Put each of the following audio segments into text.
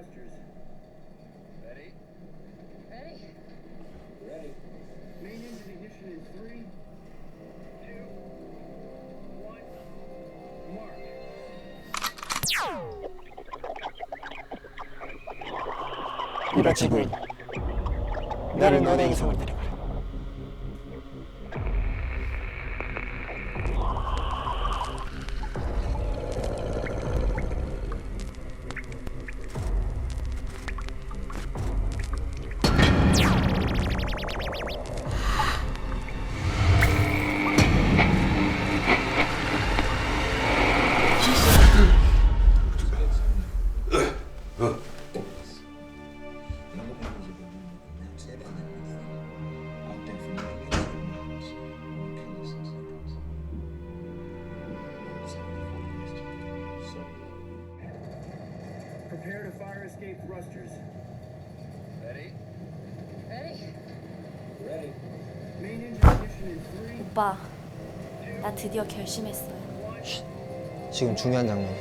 thrusters. Ready? Ready? Ready. Main engine ignition in three, two, one. Mark. 이라 지구인 나를 너네 이성을 데려가 오빠, 나 드디어 결심했어요. 지금 중요한 장면이야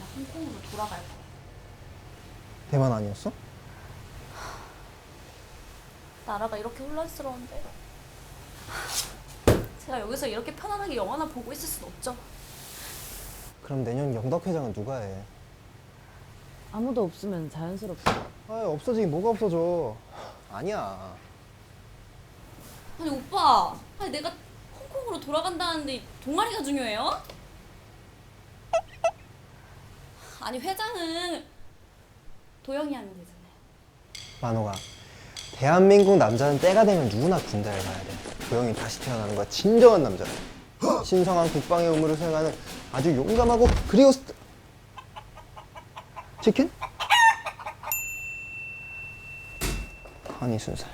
나 홍콩으로 돌아갈 거야. 대만 아니었어? 나라가 이렇게 혼란스러운데. 제가 여기서 이렇게 편안하게 영화나 보고 있을 순 없죠. 그럼 내년 영덕 회장은 누가 해? 아무도 없으면 자연스럽게. 아 없어지긴 뭐가 없어져 아니야 아니 오빠, 아니 내가 홍콩으로 돌아간다는데 동아리가 중요해요? 아니 회장은 도영이 하면 되잖아요. 만호가 대한민국 남자는 때가 되면 누구나 군대를 가야 돼 도영이 다시 태어나는 거야 진정한 남자 신성한 국방의 의무를 수행하는 아주 용감하고 그리고 스... 치킨? 허니 순살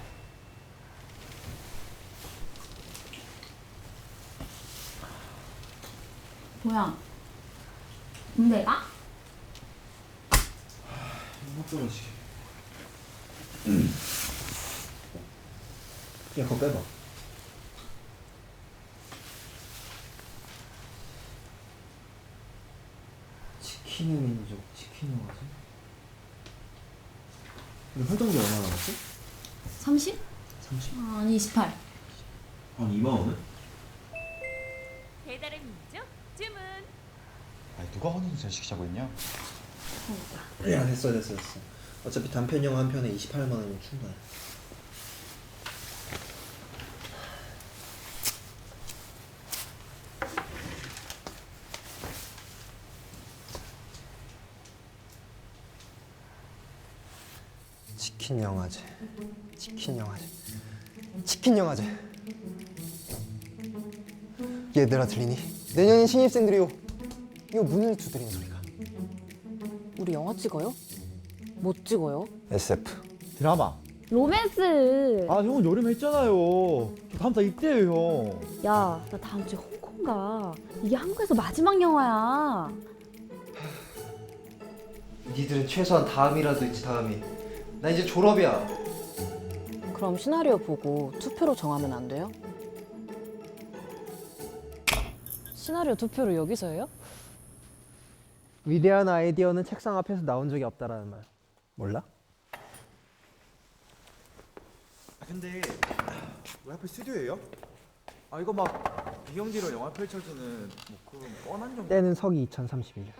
도영, 군대가? 야 그거 빼봐 치킨의 민족 치킨 영화지? 근데 활동기 얼마나 남았지? 30? 30 아니 28. 한 2만 원은? 배달의 민족 주문. 아니 누가 허니순살 시키자고 했냐? 야 됐어 됐어 됐어 어차피 단편 영화 한 편에 28만 원이면 충분해 치킨 영화제 치킨 영화제 치킨 영화제 얘들아 들리니? 내년엔 신입생들이요 이거 문을 두드리는 소리가 우리 영화 찍어요? 뭐 찍어요? SF 드라마. 로맨스. 아 형은 여름에 했잖아요. 저 다음 달 입대해요 형. 야, 나 다음 주에 홍콩 가. 이게 한국에서 마지막 영화야. 니들은 최소한 다음이라도 있지 다음이 나 이제 졸업이야 그럼 시나리오 보고 투표로 정하면 안 돼요? 시나리오 투표를 여기서 해요? 위대한 아이디어는 책상 앞에서 나온 적이 없다라는 말 몰라? 아 근데 왜 하필 스튜디오예요? 아 이거 막 비경지로 영화 펼쳐지는 뭐 그런 뻔한 정보. 때는 서기 2031년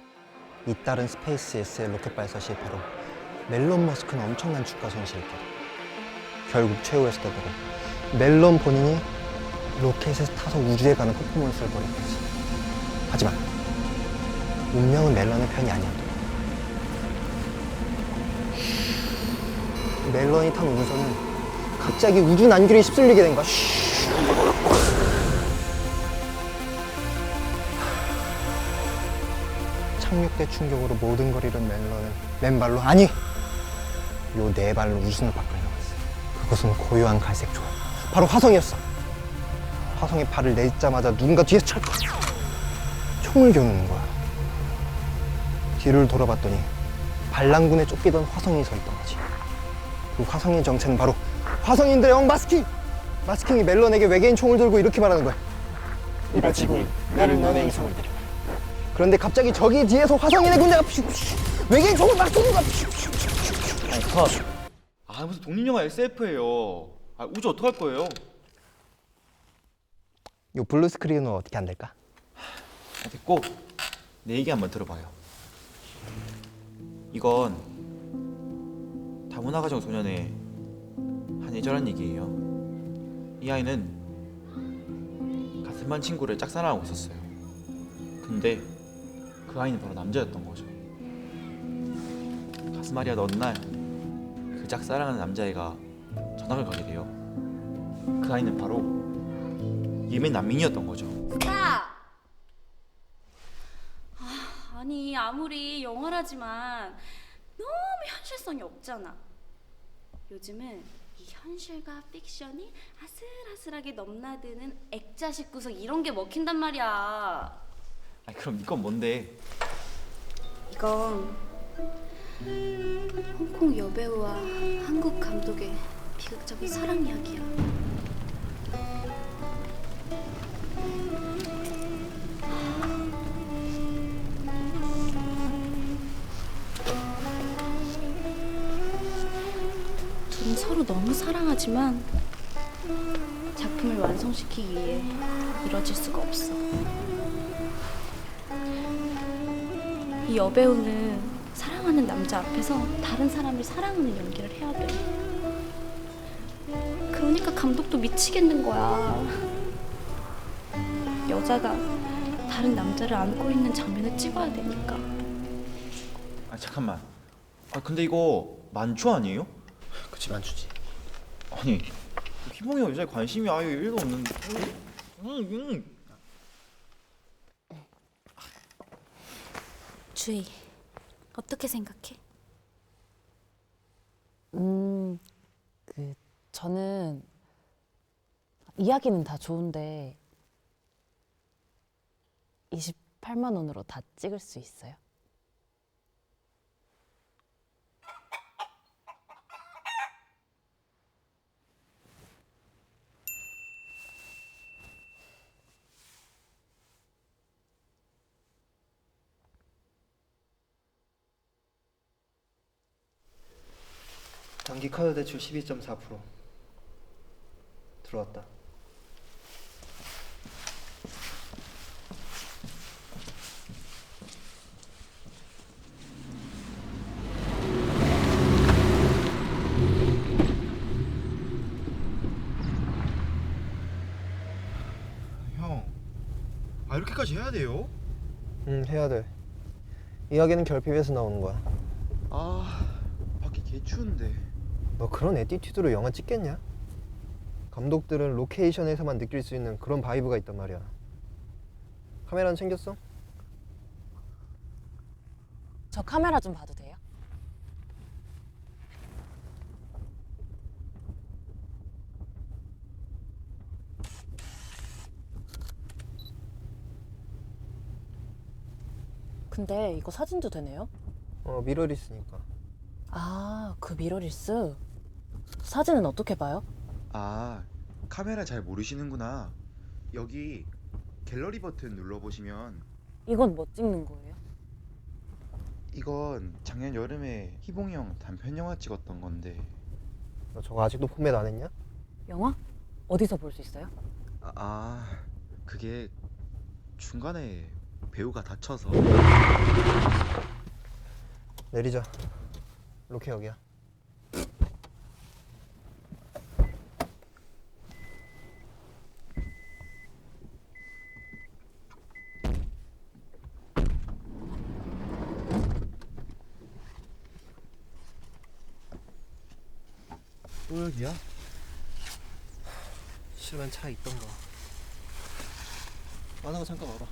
잇따른 스페이스X의 로켓 발사 실패로 멜론 머스크는 엄청난 주가 돼 결국 최후의 스타들은 멜론 본인이 로켓에 타서 우주에 가는 퍼포먼스를 벌인 거지 하지만 운명은 멜론의 편이 아니었다. 멜론이 탄 우주선은 갑자기 우주 난길에 휩쓸리게 된 거야. 착륙대 충격으로 모든 걸 잃은 멜론은 맨발로 아니 요 네 발로 우주선을 밖으로 나갔어 그것은 고요한 갈색 조각 바로 화성이었어. 화성에 발을 내딛자마자 누군가 뒤에서 철컥 총을 겨누는 거야. 뒤를 돌아봤더니 반란군에 쫓기던 화성이 서 있던 거지. 그 화성의 정체는 바로 화성인들의 형 마스킹 마스킹이 멜론에게 외계인 총을 들고 이렇게 말하는 거야. 이봐 지구 나는 너네 이성을 드려 그런데 갑자기 저기 뒤에서 화성인의 군대가 퓨, 퓨, 외계인 총을 막 쏘는 거야. 퓨, 퓨, 컷. 아 무슨 독립영화 SF예요. 아 우주 어떡할 거예요? 요 블루 스크린은 어떻게 안 될까? 아, 됐고 내 얘기 한번 들어봐요. 이건 다문화 가정 소년의 한 애절한 얘기예요. 이 아이는 가슴한 친구를 짝사랑하고 있었어요. 근데 그 아이는 바로 남자였던 거죠. 어느 날그 짝사랑하는 남자애가 전학을 가게 돼요. 그 아이는 바로 예멘 난민이었던 거죠. 스탑! 아, 아니 아무리 영화라지만 너무 현실성이 없잖아. 요즘은 이 현실과 픽션이 아슬아슬하게 넘나드는 액자식 구석 이런 게 먹힌단 말이야. 아 그럼 이건 뭔데? 이건 홍콩 여배우와 한국 감독의 비극적인 사랑 이야기야. 둘은 서로 너무 사랑하지만 작품을 완성시키기 위해 이뤄질 수가 없어. 이 여배우는 사랑하는 남자 앞에서 다른 사람을 사랑하는 연기를 해야 돼. 그러니까 감독도 미치겠는 거야. 여자가 다른 남자를 안고 있는 장면을 찍어야 되니까. 아 잠깐만. 아 근데 이거 만초 아니에요? 그치 만주지 아니 희봉이 여자에 관심이 아예 1도 없는데. 음, 음. 주희, 어떻게 생각해? 음, 그 저는 이야기는 다 좋은데 28만 원으로 다 찍을 수 있어요? 단기 카드 대출 12.4% 들어왔다 형. 아 이렇게까지 해야 돼요? 응 해야 돼 이야기는 결핍에서 나오는 거야 아 밖에 개 추운데. 너 그런 애티튜드로 영화 찍겠냐? 감독들은 로케이션에서만 느낄 수 있는 그런 바이브가 있단 말이야 카메라는 챙겼어? 저 카메라 좀 봐도 돼요? 근데 이거 사진도 되네요? 어 미러리스니까 아, 그 미러리스. 사진은 어떻게 봐요? 아 카메라 잘 모르시는구나. 여기 갤러리 버튼 눌러보시면 이건 뭐 찍는 거예요? 이건 작년 여름에 희봉이 형 단편 영화 찍었던 건데. 너 저거 아직도 포맷 안 했냐? 영화? 어디서 볼 수 있어요? 아, 아 그게 중간에 배우가 다쳐서. 내리자 로케 여기야 또 여기야? 싫으면 차 있던가 만화가 잠깐 와봐.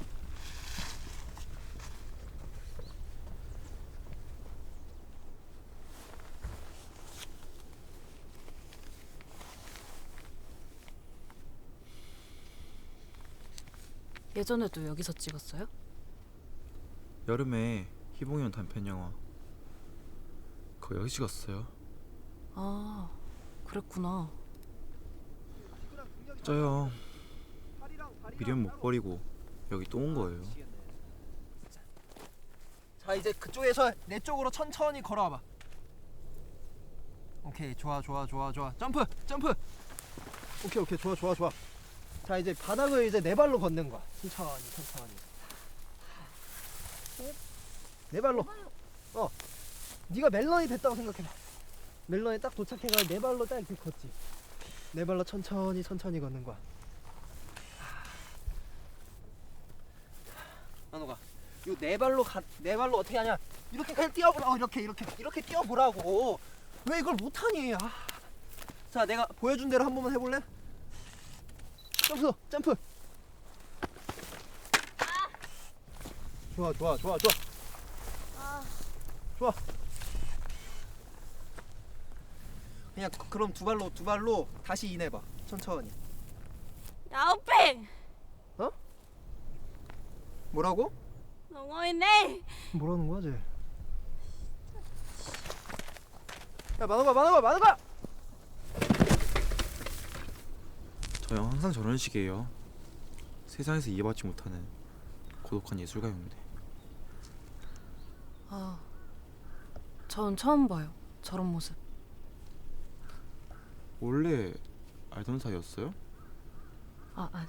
예전에도 여기서 찍었어요? 여름에 희봉이 형 단편 영화. 그거 여기 찍었어요. 아, 그랬구나. 저요. 미련 못 버리고 여기 또 온 거예요. 자 이제 그쪽에서 내 쪽으로 천천히 걸어와봐. 오케이 좋아 좋아 좋아 좋아. 점프 점프! 오케이 오케이. 좋아 좋아 좋아. 자 이제 바닥을 이제 네 발로 걷는 거야. 천천히 천천히. 네? 발로. 어. 네가 멜론이 됐다고 생각해봐 멜론이 딱 도착해가 네 발로 딱 이렇게 걷지 네 발로 천천히 천천히 걷는 거야 나노가 요네 발로 가, 네 발로 어떻게 하냐? 이렇게 그냥 뛰어보라고 이렇게 이렇게 이렇게 뛰어보라고. 왜 이걸 못하니? 아. 자, 내가 보여준 대로 한 번만 해볼래? 점프, 점프. 좋아, 좋아, 좋아, 좋아. 좋아. 그냥 그- 그럼 두 발로 두 발로 다시 인해봐. 천천히. 야오팽 뭐라고? 농어이네 뭐라는 거야, 쟤? 야, 만화가, 만화가, 만화가! 저 형 항상 저런 식이에요. 세상에서 이해받지 못하는 고독한 예술가였는데. 아, 전 처음 봐요. 저런 모습. 원래 알던 사이였어요? 아, 아니.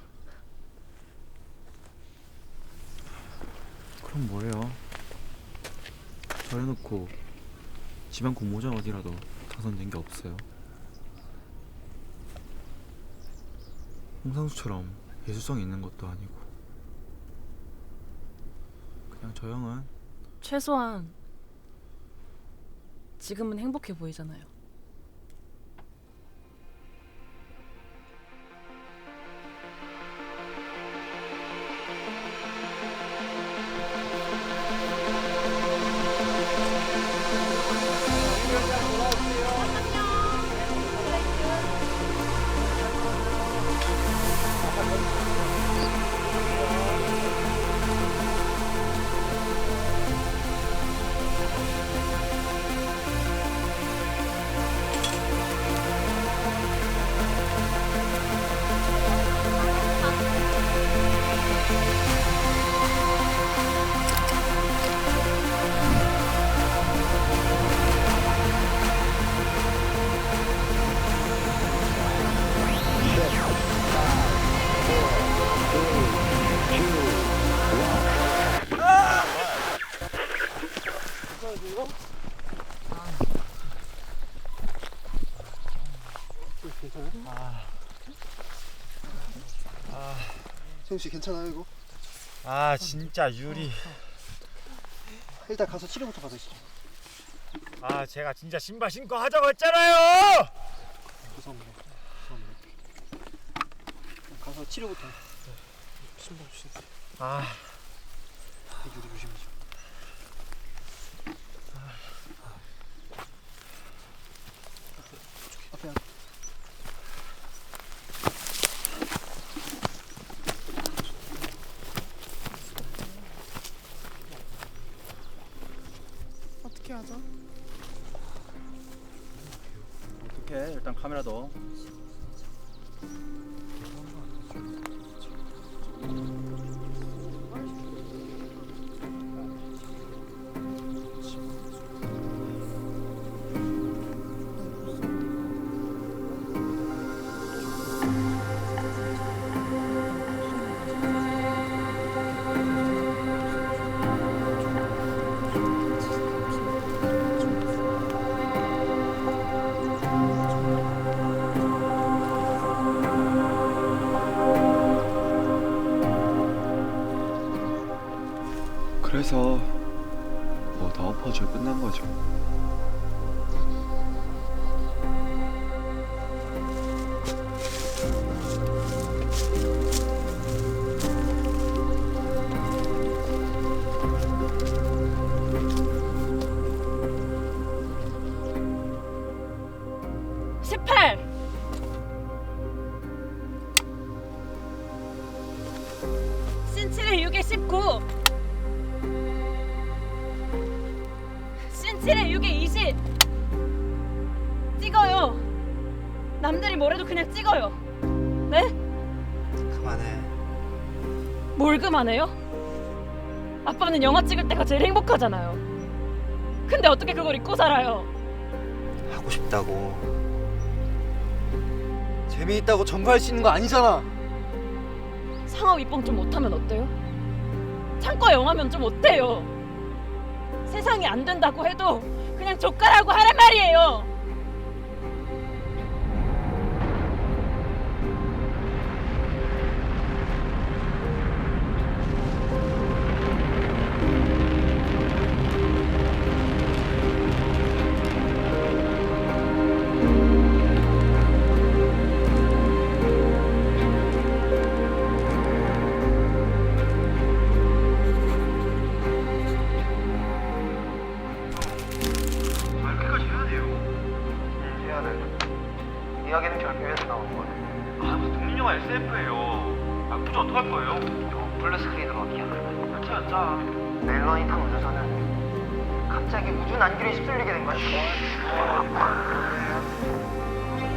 그럼 뭐예요? 저래놓고 지방 공모전 어디라도 당선된 게 없어요. 홍상수처럼 예술성이 있는 것도 아니고 그냥 저 형은 최소한 지금은 행복해 보이잖아요. 씨 괜찮아요 이거? 아 진짜 유리 일단 가서 치료부터 받으시죠. 아 제가 진짜 신발 신고 하자고 했잖아요 죄송합니다. 죄송합니다. 가서 치료부터. 신발 주세요. 아 유리 조심하시 넣 그래서 뭐더 엎어져 끝난 거죠. 십팔 남들이 뭐래도 그냥 찍어요 네? 그만해. 뭘 그만해요? 아빠는 영화 찍을 때가 제일 행복하잖아요. 근데 어떻게 그걸 잊고 살아요? 하고 싶다고 재미있다고 전부 할 수 있는 거 아니잖아 상업 입봉 좀 못하면 어때요? 창과 영화면 좀 어때요? 세상이 안 된다고 해도 그냥 조카라고 하란 말이에요. 영화 SF예요 아 굳이 어떡할 거예요? 블루스크린으로 어디야 짜 짜. 멜론이 탄 우주선은 갑자기 우주 난길에 휩쓸리게 된 거야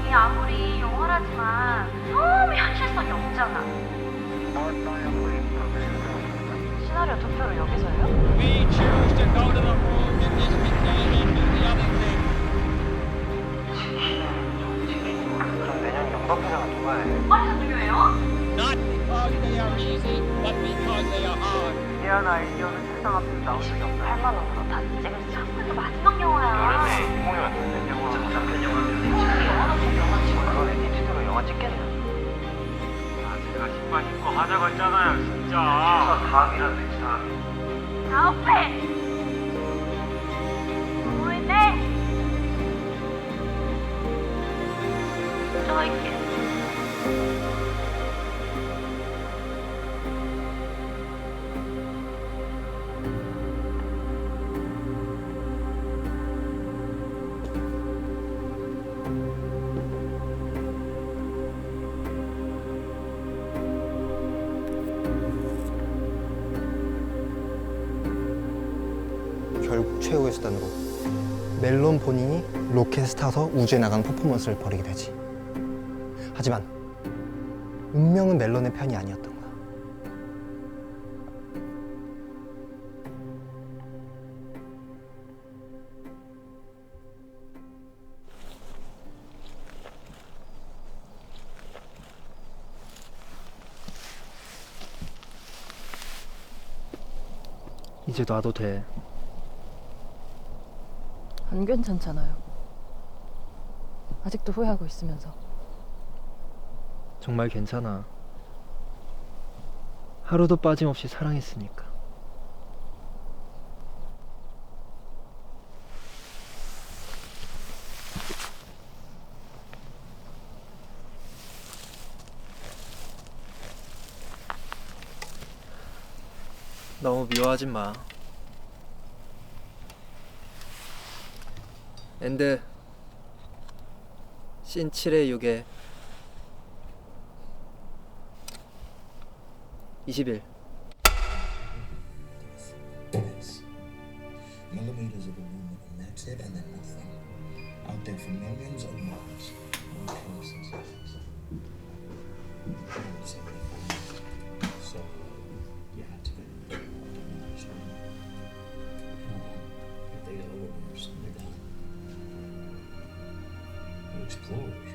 이 아무리 영화라지만 너무 현실성이 없잖아. 시나리오 투표를 여기서요? 그럼 내년 영박회장은 누가 해? 선택해요. 미안 아이디어는 세상 앞에서 나올 적이 없어. 8만 원으로 다 찍을 수 한국에서 마지막 영화야. 희몽이 왔는데. 영화 장편 좀 영화 찍어. 그러네 니트로 영화 찍겠네 아 제가 신발 신고 하자고 했잖아요 진짜. 다음이라도 돼 다음 다음에 결국 최후의 수단으로 멜론 본인이 로켓에 타서 우주에 나간 퍼포먼스를 벌이게 되지. 하지만 운명은 멜론의 편이 아니었던 거야. 이제 놔도 돼. 안 괜찮잖아요. 아직도 후회하고 있으면서. 정말 괜찮아. 하루도 빠짐없이 사랑했으니까. 너무 미워하지 마. 엔드 씬 7의 6에 20일 Millimeters of aluminum, that's it, and then nothing. Out there for millions of miles. explode.